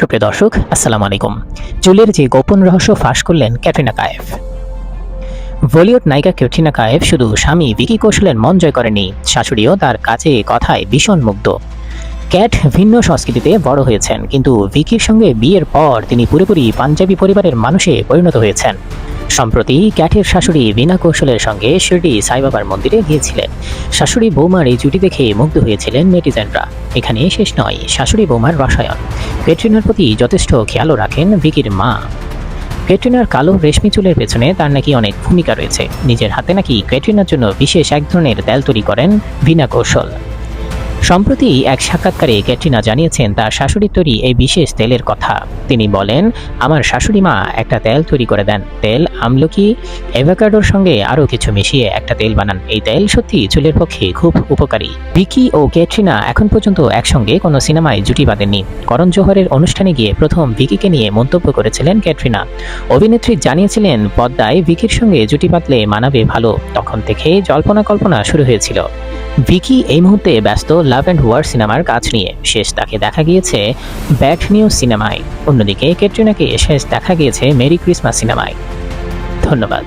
সুপ্রিয় দর্শক, আসসালামু আলাইকুম। চুলের যে গোপন রহস্য ফাঁস করলেন ক্যাটরিনা কায়েফ। বলিউড নায়িকা ক্যাটরিনা কায়েফ শুধু স্বামী ভিকি কৌশলের মন জয় করেনি, শাশুড়িও তার কাছে কথায় ভীষণ মুগ্ধ। ক্যাট ভিন্ন সংস্কৃতিতে বড় হয়েছেন, কিন্তু ভিকির সঙ্গে বিয়ের পর তিনি পুরোপুরি পাঞ্জাবি পরিবারের মানুষে পরিণত হয়েছেন। সম্প্রতি ক্যাটের শাশুড়ি বিনা কৌশলের সঙ্গে শিরডি সাইবাবার মন্দিরে গিয়েছিলেন। শাশুড়ি বৌমার এই জুটি দেখে মুগ্ধ হয়েছিলেন নেটিজেনরা। এখানে শেষ নয়, শাশুড়ি বৌমার রসায়ন। ক্যাটরিনার প্রতি যথেষ্ট খেয়ালও রাখেন ভিকির মা। ক্যাটরিনার কালো রেশমি চুলের পেছনে তার নাকি অনেক ভূমিকা রয়েছে। নিজের হাতে নাকি ক্যাটরিনার জন্য বিশেষ এক ধরনের তেল তৈরি করেন বিনা কৌশল। সম্প্রতি এক সাক্ষাৎকারে ক্যাটরিনা জানিয়েছেন, তার শাশুড়ির তৈরি এই বিশেষ তেলের কথা। তিনি বলেন, আমার শাশুড়ি মা একটা তেল তৈরি করে দেন। তেল, আমলকি, অ্যাভোকাডোর সঙ্গে আরও কিছু মিশিয়ে একটা তেল বানান। এই তেল সত্যি চুলের পক্ষে খুব উপকারী। ভিকি ও ক্যাটরিনা এখন পর্যন্ত একসঙ্গে কোনো সিনেমায় জুটি বাঁধেননি। করণ জোহরের অনুষ্ঠানে গিয়ে প্রথম ভিকিকে নিয়ে মন্তব্য করেছিলেন ক্যাটরিনা। অভিনেত্রী জানিয়েছিলেন, পদ্মায় ভিকির সঙ্গে জুটি বাঁধলে মানাবে ভালো। তখন থেকে জল্পনা কল্পনা শুরু হয়েছিল। ভিকি এই মুহূর্তে ব্যস্ত লাভ অ্যান্ড ওয়ার সিনেমার কাজ নিয়ে। শেষ তাকে দেখা গিয়েছে ব্যাড নিউ সিনেমায়। অন্যদিকে ক্যাটরিনাকে শেষ দেখা গিয়েছে মেরি ক্রিসমাস সিনেমায়। ধন্যবাদ।